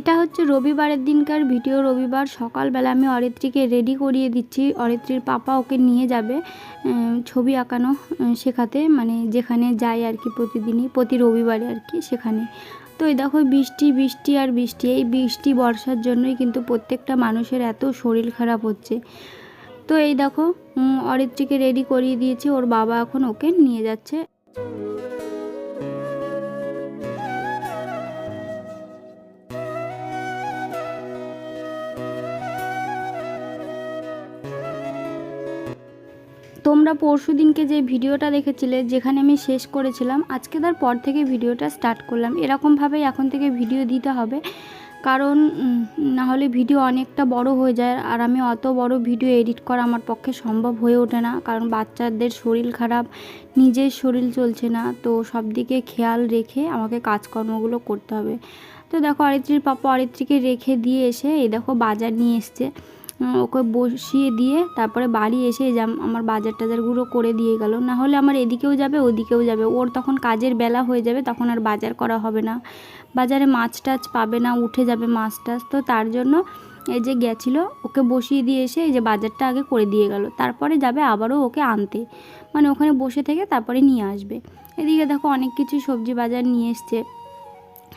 এটা হচ্ছে রবিবারের দিনকার ভিডিও। রবিবার সকালবেলা আমি অরিত্রীকে রেডি করিয়ে দিচ্ছি। অরিত্রীর পাপা ওকে নিয়ে যাবে ছবি আঁকানো শেখাতে মানে যেখানে যায় আর কি প্রতিদিনই, প্রতি রবিবারে আর কি সেখানে। তো এই দেখো, বৃষ্টি বৃষ্টি আর বৃষ্টি, এই বৃষ্টি, বর্ষার জন্যই কিন্তু প্রত্যেকটা মানুষের এত শরীর খারাপ হচ্ছে। তো এই দেখো অরিত্রীকে রেডি করিয়ে দিয়েছে, ওর বাবা এখন ওকে নিয়ে যাচ্ছে। তোমরা পরশু দিনকে যে ভিডিওটা দেখেছিলে, যেখানে আমি শেষ করেছিলাম, আজকে তার পর থেকে ভিডিওটা স্টার্ট করলাম। এরকমভাবেই এখন থেকে ভিডিও দিতে হবে। কারণ না হলে ভিডিও অনেকটা বড় হয়ে যায়, আর আমি অত বড় ভিডিও এডিট করা আমার পক্ষে সম্ভব হয়ে ওঠে না। কারণ বাচ্চাদের শরীর খারাপ, নিজের শরীর চলছে না, তো সব দিকে খেয়াল রেখে আমাকে কাজকর্মগুলো করতে হবে। তো দেখো, অরিত্রীর পাপা অরিত্রীকে রেখে দিয়ে এসে, এই দেখো, বাজার নিয়ে এসছে। ওকে বসিয়ে দিয়ে তারপরে বাড়ি এসে আমার বাজার টাজারগুলো করে দিয়ে গেল। না হলে আমার এদিকেও যাবে, ওদিকেও যাবে। ওর তখন কাজের বেলা হয়ে যাবে, তখন আর বাজার করা হবে না। বাজারে মাছ টাছ পাবে না, উঠে যাবে মাছ টাছ। তো তার জন্য এই যে গেছিল, ওকে বসিয়ে দিয়ে এসে এই যে বাজারটা আগে করে দিয়ে গেল। তারপরে যাবে আবারও ওকে আনতে। মানে ওখানে বসে থেকে তারপরে নিয়ে আসবে। এদিকে দেখো অনেক কিছু সবজি বাজার নিয়ে এসছে।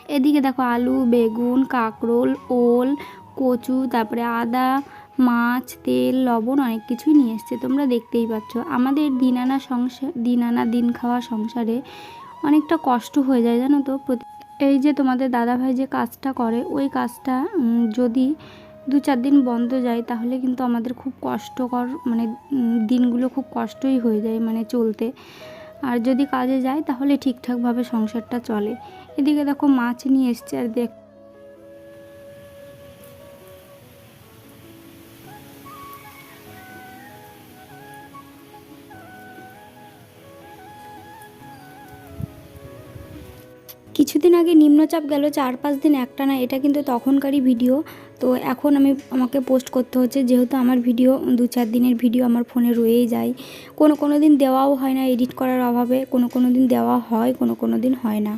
এদিকে দেখো আলু, বেগুন, কাঁকরোল, ওল, কচু, তারপরে আদা মাছ, তেল, লবণ অনেক কিছুই নিয়ে এসছে। তোমরা দেখতেই পাচ্ছ। আমাদের দিন আনা সংসার দিন আনা দিন খাওয়া সংসারে অনেকটা কষ্ট হয়ে যায়, জানো তো? এই যে তোমাদের দাদাভাই যে কাজটা করে, ওই কাজটা যদি দু চার দিন বন্ধ যায়, তাহলে কিন্তু আমাদের খুব কষ্টকর মানে দিনগুলো খুব কষ্টই হয়ে যায় মানে চলতে। আর যদি কাজে যায়, তাহলে ঠিকঠাকভাবে সংসারটা চলে। এদিকে দেখো মাছ নিয়ে এসছে, আর দেখ কিছুদিন আগে নিম্নচাপ গেল চার পাঁচ দিন একটা না এটা কিন্তু তখনকারই ভিডিও। তো এখন আমি, আমাকে পোস্ট করতে হচ্ছে, যেহেতু আমার ভিডিও দু চার দিনের ভিডিও আমার ফোনে রয়েই যায়। কোনো কোনো দিন দেওয়াও হয় না এডিট করার অভাবে, কোনো কোনো দিন দেওয়া হয়, কোনো কোনো দিন হয় না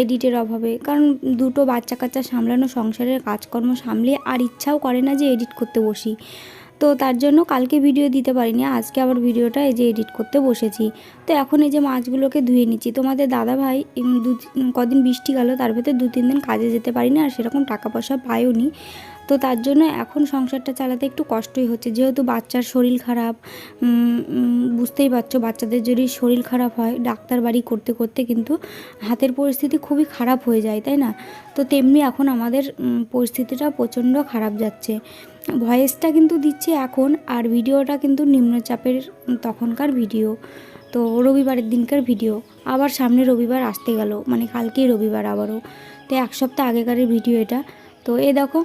এডিটের অভাবে। কারণ দুটো বাচ্চা কাচ্চা সামলানো, সংসারের কাজকর্ম সামলে, আর ইচ্ছাও করে না যে এডিট করতে বসি। তো তার জন্য কালকে ভিডিও দিতে পারিনি, আজকে আবার ভিডিওটা এই যে এডিট করতে বসেছি। তো এখন এই যে মাছগুলোকে ধুয়ে নিচ্ছি। তোমাদের দাদা ভাই দু কদিন বৃষ্টি গেল, তার ভেতর দু তিন দিন কাজে যেতে পারিনি আর সেরকম টাকা পয়সা পাইও নি। তো তার জন্য এখন সংসারটা চালাতে একটু কষ্টই হচ্ছে। যেহেতু বাচ্চার শরীর খারাপ বুঝতেই পারছ বাচ্চাদের যদি শরীর খারাপ হয়, ডাক্তার বাড়ি করতে করতে কিন্তু হাতের পরিস্থিতি খুবই খারাপ হয়ে যায়, তাই না? তো তেমনি এখন আমাদের পরিস্থিতিটা প্রচণ্ড খারাপ যাচ্ছে। ভয়েসটা কিন্তু দিচ্ছে এখন, আর ভিডিওটা কিন্তু নিম্নচাপের তখনকার ভিডিও। তো রবিবারের দিনকার ভিডিও। আবার সামনে রবিবার আসতে গেল মানে কালকেই রবিবার আবারও। তো এক সপ্তাহ আগেকারের ভিডিও এটা। তো এ দেখো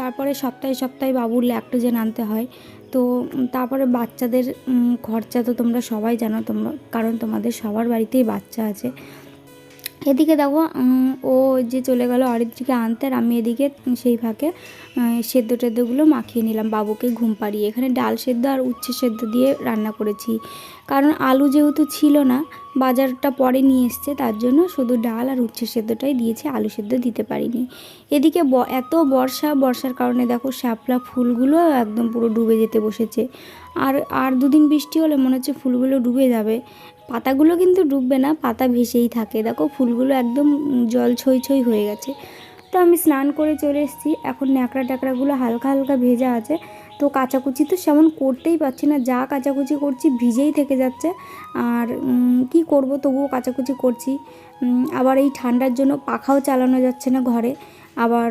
তারপরে সপ্তাহে সপ্তাহে বাবুর ল্যাকটোজেন আনতে হয়। তো তারপরে বাচ্চাদের খরচা তো তোমরা সবাই জানো, তোমরা, কারণ তোমাদের সবার বাড়িতেই বাচ্চা আছে। এদিকে দেখো ও যে চলে গেল অরিত্রীকে আনতে আর আমি এদিকে সেই ফাঁকে সেদ্ধ টেদ্ধগুলো মাখিয়ে নিলাম, বাবুকে ঘুম পাড়িয়ে। এখানে ডাল সেদ্ধ আর উচ্ছে সেদ্ধ দিয়ে রান্না করেছি। কারণ আলু যেহেতু ছিল না, বাজারটা পরে নিয়ে এসছে, তার জন্য শুধু ডাল আর উচ্ছে সেদ্ধটাই দিয়েছি, আলু সেদ্ধ দিতে পারিনি। এদিকে এত বর্ষা, বর্ষার কারণে দেখো শ্যাপলা ফুলগুলো একদম পুরো ডুবে যেতে বসেছে। আর আর দুদিন বৃষ্টি হলে মনে হচ্ছে ফুলগুলো ডুবে যাবে। পাতাগুলো কিন্তু ডুববে না, পাতা ভেসেই থাকে। দেখো, ফুলগুলো একদম জল ছই ছই হয়ে গেছে। তো আমি স্নান করে চলে এসেছি। এখন ন্যাকড়া ট্যাকড়াগুলো হালকা হালকা ভেজা আছে। তো কাচাকুচি তো সেমন করতেই পারছি না। যা কাচাকুচি করছি ভিজেই থেকে যাচ্ছে। আর কি করব? তবুও কাচাকুচি করছি। আবার এই ঠান্ডার জন্য পাখাও চালানো যাচ্ছে না ঘরে। আবার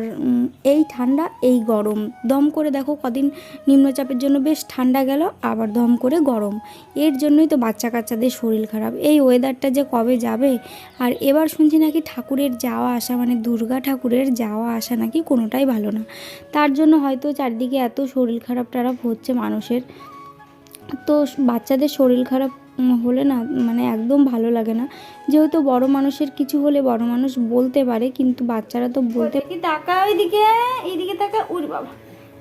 এই ঠান্ডা, এই গরম। দম করে দেখো কদিন নিম্নচাপের জন্য বেশ ঠান্ডা গেল, আবার দম করে গরম। এর জন্যই তো বাচ্চা কাচ্চাদের শরীর খারাপ। এই ওয়েদারটা যে কবে যাবে? আর এবার শুনছি নাকি ঠাকুরের যাওয়া আসা মানে দুর্গা ঠাকুরের যাওয়া আসা নাকি কোনোটাই ভালো না। তার জন্য হয়তো চারদিকে এত শরীর খারাপ টারাপ হচ্ছে মানুষের। তো বাচ্চাদের শরীর খারাপ হলে না মানে একদম ভালো লাগে না। যেহেতু বড় মানুষের কিছু হলে বড় মানুষ বলতে পারে, কিন্তু বাচ্চারা তো বলতে তাকা ওইদিকে, এইদিকে তাকা উড় বাবা।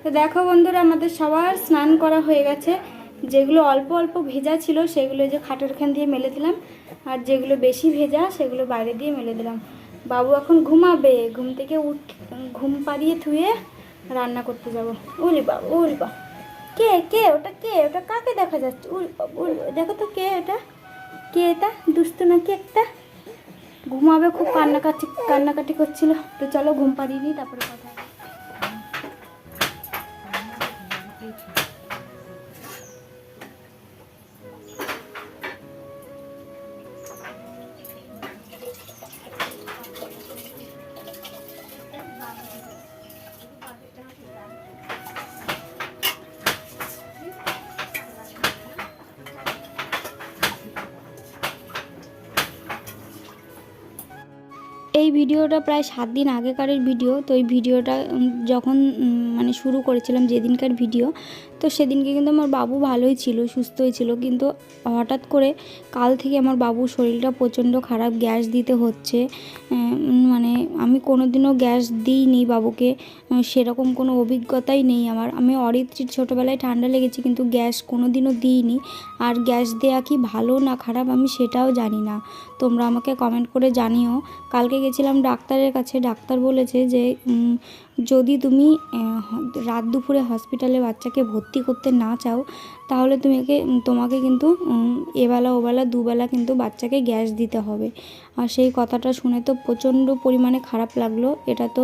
তো দেখো বন্ধুরা, আমাদের সবার স্নান করা হয়ে গেছে। যেগুলো অল্প অল্প ভেজা ছিল, সেগুলো যে খাটের খান দিয়ে মেলে দিলাম। আর যেগুলো বেশি ভেজা, সেগুলো বাইরে দিয়ে মেলে দিলাম। বাবু এখন ঘুমাবে। ঘুম থেকে উঠ, ঘুম পাড়িয়ে থুয়ে রান্না করতে যাব। উলি বাবু। কে কে, ওটা কে, ওটা কাকে দেখা যাচ্ছে? দেখো তো কে এটা? কে এটা? দুষ্টু নাকি একটা? ঘুমাবে, খুব কান্নাকাটি কান্নাকাটি করছিল। তো চলো ঘুম পাড়িয়ে নিই তারপরে এই ভিডিওটা প্রায় সাত দিন আগেকারের ভিডিও। তো এই ভিডিওটা যখন মানে শুরু করেছিলাম যেদিনকার ভিডিও তো সেদিনকে কিন্তু আমার বাবু ভালোই ছিল, সুস্থই ছিল। কিন্তু হঠাৎ করে কাল থেকে আমার বাবুর শরীরটা প্রচণ্ড খারাপ, গ্যাস দিতে হচ্ছে। মানে আমি কোনোদিনও গ্যাস দিইনি বাবুকে। সেরকম কোনো অভিজ্ঞতাই নেই আমার। আমি অরিত্রির ছোটোবেলায় ঠান্ডা লেগেছে কিন্তু গ্যাস কোনো কোনোদিনও দিইনি। আর গ্যাস দেওয়া কি ভালো না খারাপ আমি সেটাও জানি না। তোমরা আমাকে কমেন্ট করে জানিও। কালকে গেছিলাম ডাক্তারের কাছে, ডাক্তার বলেছে যে যদি তুমি রাত দুপুরে হসপিটালে বাচ্চাকে ভর্তি করতে না চাও, তাহলে তুমি একে তোমাকে কিন্তু এবেলা ওবেলা, দুবেলা কিন্তু বাচ্চাকে গ্যাস দিতে হবে। আর সেই কথাটা শুনে তো প্রচণ্ড পরিমাণে খারাপ লাগল। এটা তো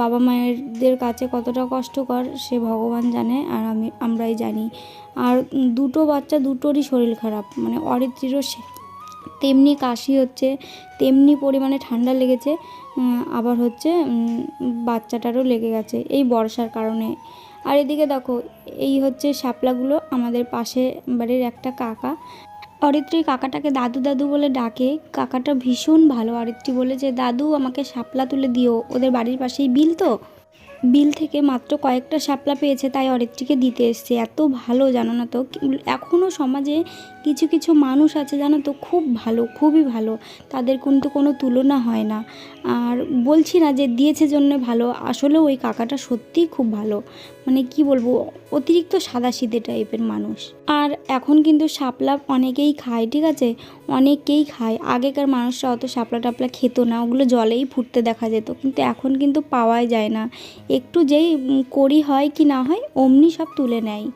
বাবা মায়েরদের কাছে কতটা কষ্টকর, সে ভগবান জানে আর আমি, আমরাই জানি। আর দুটো বাচ্চা দুটোরই শরীর খারাপ মানে অরিত্রিরও তেমনি কাশি হচ্ছে, তেমনি পরিমাণে ঠান্ডা লেগেছে আবার হচ্ছে বাচ্চাটারও লেগে গেছে এই বর্ষার কারণে। আর এদিকে দেখো, এই হচ্ছে শাপলাগুলো আমাদের পাশে বাড়ির একটা কাকা। অরিত্রী কাকাটাকে দাদু দাদু বলে ডাকে। কাকাটা ভীষণ ভালো, অরিত্রী বলে যে, দাদু, আমাকে শাপলা তুলে দিও, ওদের বাড়ির পাশেই বিল তো? বিল থেকে মাত্র কয়েকটা শাপলা পেয়েছে, তাই অরিত্রীকে দিতে এসছে। এত ভালো, জানো না তো? এখনও সমাজে কিছু কিছু মানুষ আছে জানো তো, খুব ভালো, খুবই ভালো। তাদের কিন্তু কোনো তুলনা হয় না। আর বলছি না যে দিয়েছে জন্য ভালো আসলে ওই কাকাটা সত্যিই খুব ভালো। মানে কি বলব, অতিরিক্ত সাদাসিধে টাইপের মানুষ। আর এখন কিন্তু শাপলা অনেকেই খায়, ঠিক আছে? অনেকেই খায়। আগেকার মানুষরা অত শাপলা টাপলা খেত না, ওগুলো জলেই ফুটতে দেখা যেত। কিন্তু এখন কিন্তু পাওয়াই যায় না। একটু যেই করি হয় কি না হয়, অমনি সব তুলে নেয়।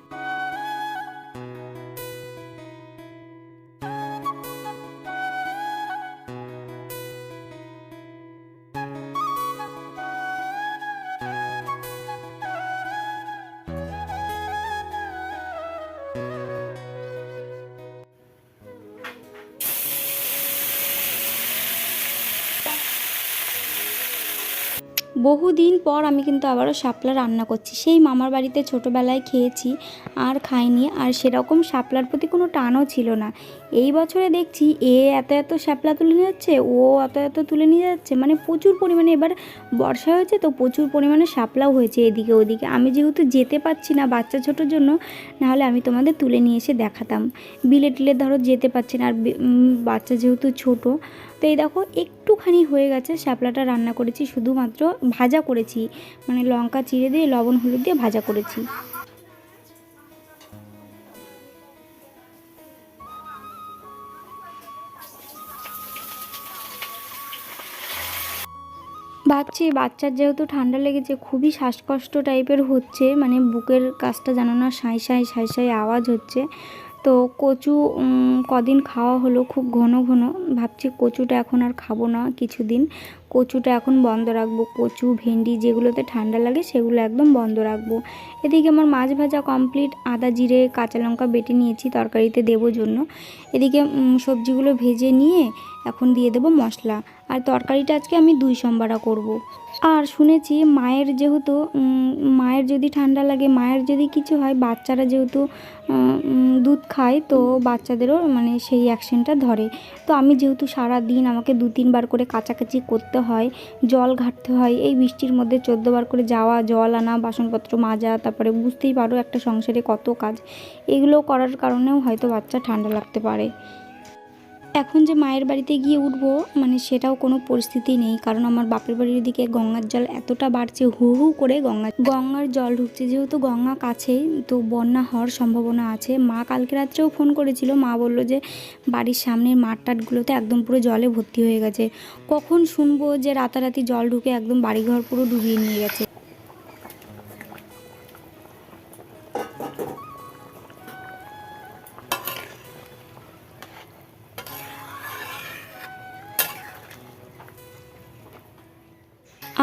বহুদিন পর আমি কিন্তু আবারও শাপলা রান্না করছি। সেই মামার বাড়িতে ছোটোবেলায় খেয়েছি, আর খাইনি, আর সেরকম শাপলার প্রতি কোনো টানও ছিল না। এই বছরে দেখছি এ এত এত শাপলা তুলে নিয়ে যাচ্ছে, ও এত এত তুলে নিয়ে যাচ্ছে মানে প্রচুর পরিমাণে এবার বর্ষা হয়েছে তো প্রচুর পরিমাণে শাপলাও হয়েছে এদিকে ওদিকে। আমি যেহেতু যেতে পারছি না বাচ্চা ছোটোর জন্য, নাহলে আমি তোমাদের তুলে নিয়ে এসে দেখাতাম। বিলে টিলে ধরো যেতে পারছি না, আর বাচ্চা যেহেতু ছোট তো এই দেখো একটুখানি হয়ে গেছে শ্যাপলাটা রান্না করেছি, শুধুমাত্র ভাজা করেছি। মানে লঙ্কা চিড়ে দিয়ে, লবণ হলুদ দিয়ে ভাজা করেছি। ভাবছি বাচ্চার যেহেতু ঠান্ডা লেগেছে, খুবই শ্বাসকষ্ট টাইপের হচ্ছে। মানে বুকের কাজটা জানো না সাঁই সাঁই সাঁই সাঁই আওয়াজ হচ্ছে। তো কচু কদিন খাওয়া হলো, খুব ঘন ঘন। ভাবছি কচুটা এখন আর খাব না কিছুদিন। কচুটা এখন বন্ধ রাখব। কচু, ভেন্ডি যেগুলোতে ঠান্ডা লাগে সেগুলো একদম বন্ধ রাখব। এদিকে আমার মাছ ভাজা কমপ্লিট আদা, জিরে, কাঁচা লঙ্কা বেটে নিয়েছি তরকারিতে দেবো জন্য। এদিকে সবজিগুলো ভেজে নিয়ে এখন দিয়ে দেবো মশলা। আর তরকারিটা আজকে আমি দুই সম্বারা করব। আর শুনেছি মায়ের যেহেতু মায়ের যদি ঠান্ডা লাগে, মায়ের যদি কিছু হয়, বাচ্চারা যেহেতু দুধ খায়, তো বাচ্চাদেরও মানে সেই অ্যাকশনটা ধরে। তো আমি যেহেতু সারা দিন আমাকে দু, তিনবার করে কাচাকাচি করতে হয়, জল ঘাটতে হয়, এই বৃষ্টির মধ্যে চোদ্দোবার করে যাওয়া, জল আনা, বাসনপত্র মাজা, তারপরে বুঝতেই পারো একটা সংসারে কত কাজ, এগুলো করার কারণেও হয়তো বাচ্চা ঠান্ডা লাগতে পারে। এখন যে মায়ের বাড়িতে গিয়ে উঠবো মানে সেটাও কোনো পরিস্থিতি নেই। কারণ আমার বাপের বাড়ির দিকে গঙ্গার জল এতটা বাড়ছে, হু হু করে গঙ্গা গঙ্গার জল ঢুকছে। যেহেতু গঙ্গা কাছেই তো বন্যা হওয়ার সম্ভাবনা আছে। মা কালকে রাত্রেও ফোন করেছিল। মা বলল যে, বাড়ির সামনের মাঠ টাটগুলোতে একদম পুরো জলে ভর্তি হয়ে গেছে। কখন শুনব যে রাতারাতি জল ঢুকে একদম বাড়িঘর পুরো ডুবিয়ে নিয়ে গেছে।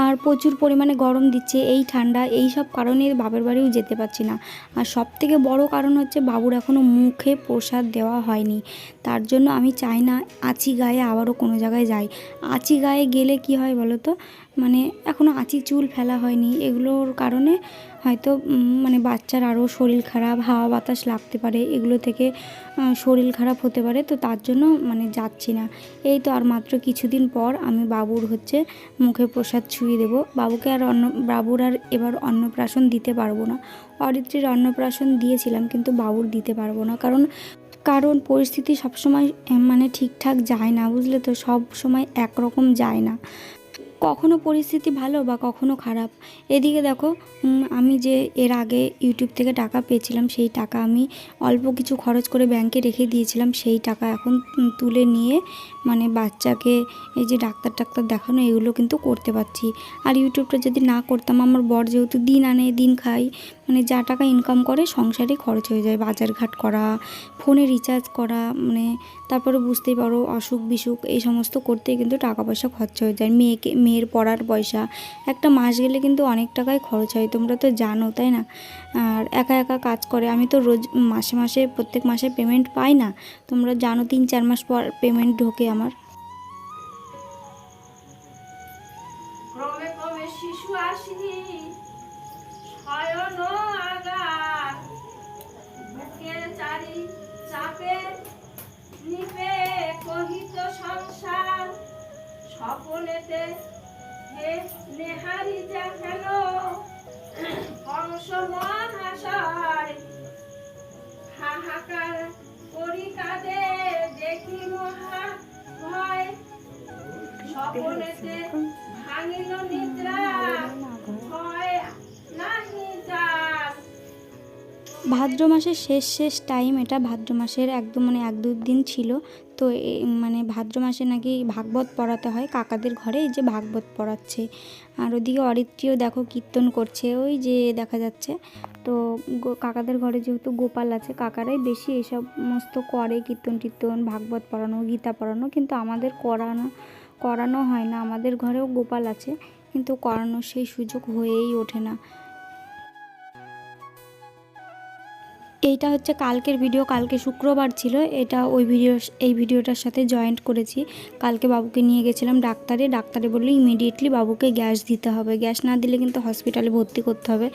আর প্রচুর পরিমাণে গরম দিচ্ছে, এই ঠান্ডা, এই সব কারণে বাপের বাড়িও যেতে পারছি না। আর সব থেকে বড়ো কারণ হচ্ছে বাবুর এখনও মুখে প্রসাদ দেওয়া হয়নি। তার জন্য আমি চাই না আচি গায়ে আবারও কোনো জায়গায় যাই। আচি গায়ে গেলে কি হয় বলো তো? মানে এখনও আচি চুল ফেলা হয়নি, এগুলোর কারণে হয়তো মানে বাচ্চার আরও শরীর খারাপ, হাওয়া বাতাস লাগতে পারে, এগুলো থেকে শরীর খারাপ হতে পারে, তো তার জন্য মানে যাচ্ছি না। এই তো আর মাত্র কিছুদিন পর আমি বাবুর হচ্ছে মুখে প্রসাদ ছুঁয়ে দেবো। বাবুকে আর অন্ন বাবুর আর এবার অন্নপ্রাশন দিতে পারব না। অরিত্রীর অন্নপ্রাশন দিয়েছিলাম, কিন্তু বাবুর দিতে পারব না। কারণ কারণ পরিস্থিতি সবসময় মানে ঠিকঠাক যায় না, বুঝলে তো? সব সময় একরকম যায় না। কখনো পরিস্থিতি ভালো বা কখনো খারাপ। এদিকে দেখো আমি যে এর আগে ইউটিউব থেকে টাকা পেয়েছিলাম, সেই টাকা আমি অল্প কিছু খরচ করে ব্যাংকে রেখে দিয়েছিলাম, সেই টাকা এখন তুলে নিয়ে মানে বাচ্চাকে এই যে ডাক্তার টাক্তার দেখানো, এগুলো কিন্তু করতে পারছি। আর ইউটিউবটা যদি না করতাম, আমার বর যেহেতু দিন আনে, দিন খাই মানে যা টাকা ইনকাম করে সংসারে খরচ হয়ে যায়। বাজারঘাট করা ফোনে রিচার্জ করা মানে তারপরে বুঝতেই পারো, অসুখ বিসুখ, এই সমস্ত করতেই কিন্তু টাকা পয়সা খরচা হয়ে যায়। মেয়েকে, মেয়ের পড়ার পয়সা, একটা মাস গেলে কিন্তু অনেক টাকাই খরচ হয়, তোমরা তো জানো, তাই না? আর একা একা কাজ করে, আমি তো রোজ মাসে মাসে, প্রত্যেক মাসে পেমেন্ট পাই না। তোমরা জানো, তিন চার মাস পর পেমেন্ট ঢোকে আমার। শিশু আসিনি চাপে নিপে কহিত সংসার স্বপনেতে নেহারি যেন কংস মহাশয়, হাহাকার করি কাঁদে, দেখি মহা ভয়। স্বপনেতে ভাঙিল নিদ্রা ভাদ্র মাসের শেষ শেষ টাইম এটা ভাদ্র মাসের একদম মানে এক দু দিন ছিল। তো মানে ভাদ্র মাসে নাকি ভাগবত পড়াতে হয়। কাকাদের ঘরে এই যে ভাগবত পড়াচ্ছে। আর ওদিকে অরিত্রীও দেখো কীর্তন করছে। ওই যে দেখা যাচ্ছে। তো কাকাদের ঘরে যেহেতু গোপাল আছে, কাকারাই বেশি এই সমস্ত করে কীর্তন টীর্তন, ভাগবত পড়ানো, গীতা পড়ানো। কিন্তু আমাদের করানো করানো হয় না। আমাদের ঘরেও গোপাল আছে। কিন্তু করানোর সেই সুযোগ হয়েই ওঠে না। এইটা হচ্ছে কালকের ভিডিও কালকে শুক্রবার ছিল। এটা ওই ভিডিও এই ভিডিওটার সাথে জয়েন্ট করেছি। কালকে বাবুকে নিয়ে গেছিলাম ডাক্তারে। ডাক্তারে বলল ইমিডিয়েটলি বাবুকে গ্যাস দিতে হবে। গ্যাস না দিলে কিন্তু হসপিটালে ভর্তি করতে হবে।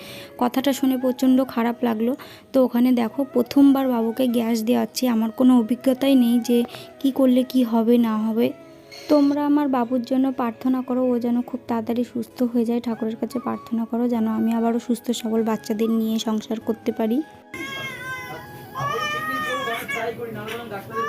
কথাটা শুনে প্রচণ্ড খারাপ লাগল। তো ওখানে দেখো, প্রথমবার বাবুকে গ্যাস দেওয়াচ্ছি। আমার কোনো অভিজ্ঞতাই নেই যে কি করলে কি হবে, না হবে। তোমরা আমার বাবুর জন্য প্রার্থনা করো, ও যেন খুব তাড়াতাড়ি সুস্থ হয়ে যায়। ঠাকুরের কাছে প্রার্থনা করো, যেন আমি আবারও সুস্থ সবল বাচ্চাদের নিয়ে সংসার করতে পারি আমি টেকনিক করে আমি ট্রাই